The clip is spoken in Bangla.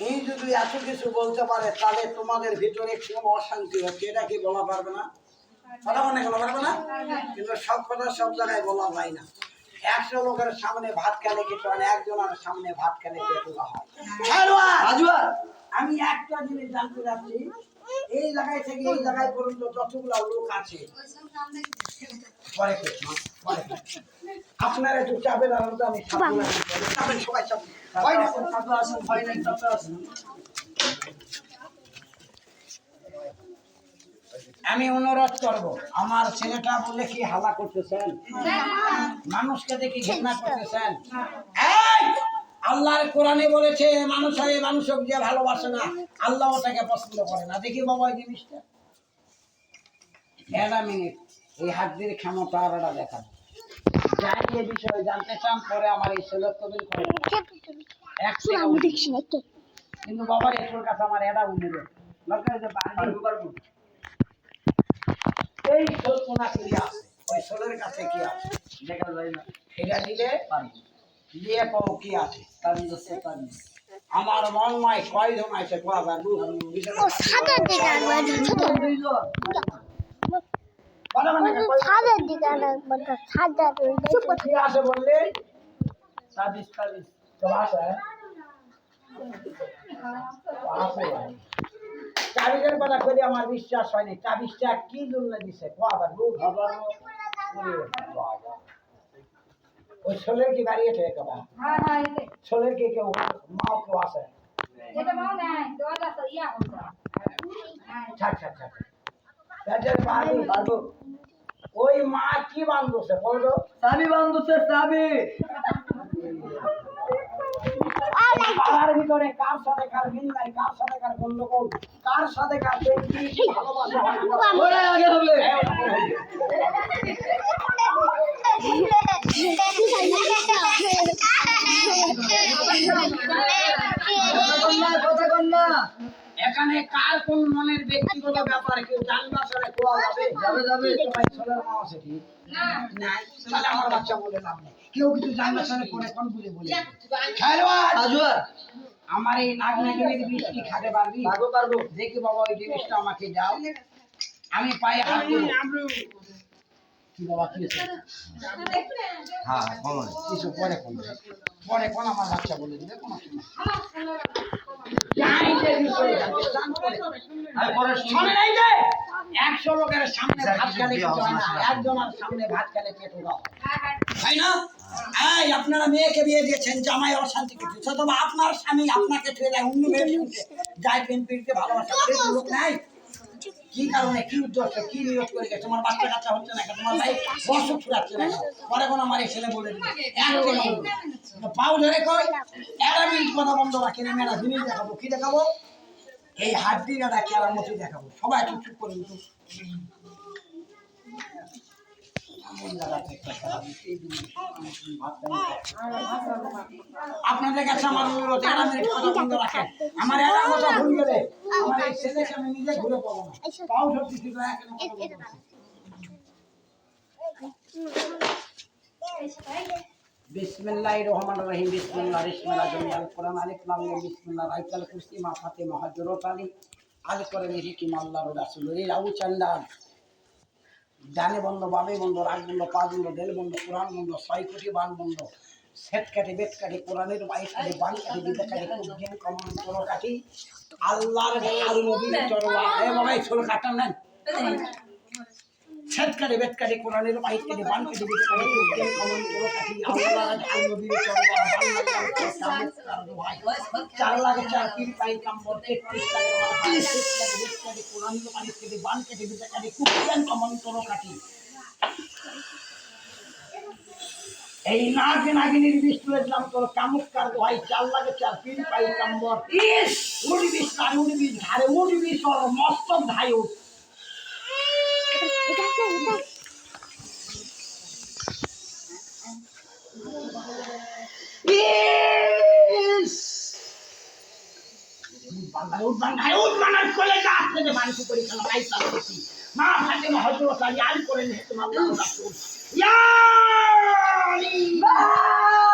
এই যদি এত কিছু বলতে পারে তাহলে তোমাদের ভিতরে কোন অশান্তি হচ্ছে এটা কি বলা পারবে না? কথা মনে বলা পারবে না? কিন্তু সব কথা সব জায়গায় বলা যায় না। একশো লোকের সামনে ভাত খেলে কিছু হয় একজনের সামনে ভাত খেলে পেটুলা হয়! আমি একটা জিনিস জানতে চাচ্ছি। এই জায়গায় থেকে এই জায়গায় পর্যন্ত যতগুলো লোক আছে আপনারা একটু দাঁড়ান তো আমি সবাই চাপেন। আমি অনুরোধ করব, আমার ছেলেটা বলে কি হালা করতেছেন? মানুষকে দেখি ঘৃণা করতেছেন! আল্লাহর কোরআনে বলেছে, মানুষ হয় মানুষক যে ভালোবাসে না, আল্লাহ ওটাকে পছন্দ করে না। দেখি বাবা এই জিনিসটা। মিনিট, এই হাত দিয়ে ক্ষমতা আর একটা এ বিষয়ে জানতে চান পরে আমার এই কিন্তু বাবার এসোর কাছে আমার পারব এই কি আছে? ওই কাছে কি আছে? দেখা যায় না। এটা দিলে পারব। দিয়ে কি আছে? আছে তাবিজ আমার মন নয় কয়জন আছে? কোয়া বাবু দুইজন কথা কি আছে বললে? তাবিজ তাবিজ তো আছে আছে কথা করি আমার বিশ্বাস হয়নি। তাবিজটা কি জন্য দিছে? বাবু ওই সোলের কি দাঁড়িয়েছে একেবারে সোলের কি কেউ মাও কেউ আছে? ছাড় ছাড় ছাড়। পেটের পারব ওই মা কি বান্ধবছে বলো চাবি বান্ধছে চাবি পাড়ার ভিতরে কার সাথে কার মিল নাই কার সাথে কার গন্ডগোল কার সাথে কার কি ভালোবাসা হয় না। ওরে আগে হবে কথা কন না কথা কন না এখানে কার কোন মনের ব্যক্তিগত ব্যাপার কেউ জানবা সারে কোয়া যাবে যাবে যাবে তোমার ছেলের মা আছে কি নাই তাহলে আমার বাচ্চা বলে লাভ নেই। কেউ কিছু করে কোন বুঝে বলে খেলোয়াড়! আমার এই নাগ নাগিনীর বৃষ্টি খাতে পারবি পারব পারব। দেখি বাবা ওই জিনিসটা আমাকে দাও। আমি পায়ে হাত দেবো কি বাবা কি হ্যাঁ বলুন কিছু পরে কোন পরে কোন আমার বাচ্চা বলে দিবে কোন একশো লোকের সামনে ভাত খেলে কিছু হয় না একজনের সামনে ভাত খেলে পেট উড়াও তাই না? এই আপনারা মেয়েকে বিয়ে দিয়েছেন জামাই অশান্তি কিছু। অথবা আপনার স্বামী আপনাকে ছেড়ে দেয় অন্য সঙ্গে যায় পিড়িতে ভালোবাসা লোক নাই। কি কারণে, কি উদ্দেশ্য, কি নিয়োগ করে গেছে তোমার বাচ্চা কাচ্চা হচ্ছে না? তোমার ভাই বর্ষ ছুটাচ্ছে না? পরে কোনো আমার এই ছেলে বলে পাও ধরে কই একটা মিনিট কথা বন্ধ রাখি না, মেয়েরা জিনিস দেখাবো, কি দেখাবো এই হাত দিয়ে একটা কেরামতি দেখাবো সবাই চুপ চুপ করে উঠুক। একটা আপনাদের কাছে আমার অনুরোধ একটা মিনিট কথা বন্ধ রাখেন। আমার এরা কথা ভুল গেলে আমার এই ছেলেকে আমি নিজে ঘুরে পাবো না। পাও ধরছি কিন্তু এখনও কথা বলতে পারছি না। বিসমিল্লাহির রহমানির রহিম বিসমিল্লাহ বিসমিল্লাহ কোরআন আলিফ লাম মিম বিসমিল্লাহ কুরসি মা ফাতিমা হযরত আলী আল করে নিহি কি আল্লাহর রাসূল। এই রাউ চান্দান ডানে বন্ধ বন্ধ রাগ বন্ধ দেল বন্ধ কোরআন বন্ধ ছয় কোটি বান বন্ধ। সেট কাটি বেত কাটি কোরআনের বাইশ কাটি বান কাটি বিদ্যা কাটি কুজিন কমন করো কাটি আল্লাহর আল নবীর চরওয়া এ বাবা এই ছোল কাটান নেন। সেট কাটি বেত কাটি কোরআনের বাইশ কাটি বান কাটি বিদ্যা কাটি কুজিন কমন করো কাটি আল্লাহর আল নবীর চরওয়া চার লাগে চার পীর পাই কাম্বর তেত্রিশ লাগে কাটি কাটি কোরআনের বাইশ কাটি বান কাটি বিদ্যা কাটি কুজিন কমন করো কাটি এই নাগ নাগিনীর বিষ্ণু নাম তোর কামুকার দোহাই চাল লাগে চার পিন পাই কাম্বর ইস! উড়বি সার উড়বি ধারে উড়বি সর মস্তক ধাই উঠ। ভাই মা ফাতে হজরত আলী আলী করে তোমার আল্লাহ রাসূল ইয়া আলী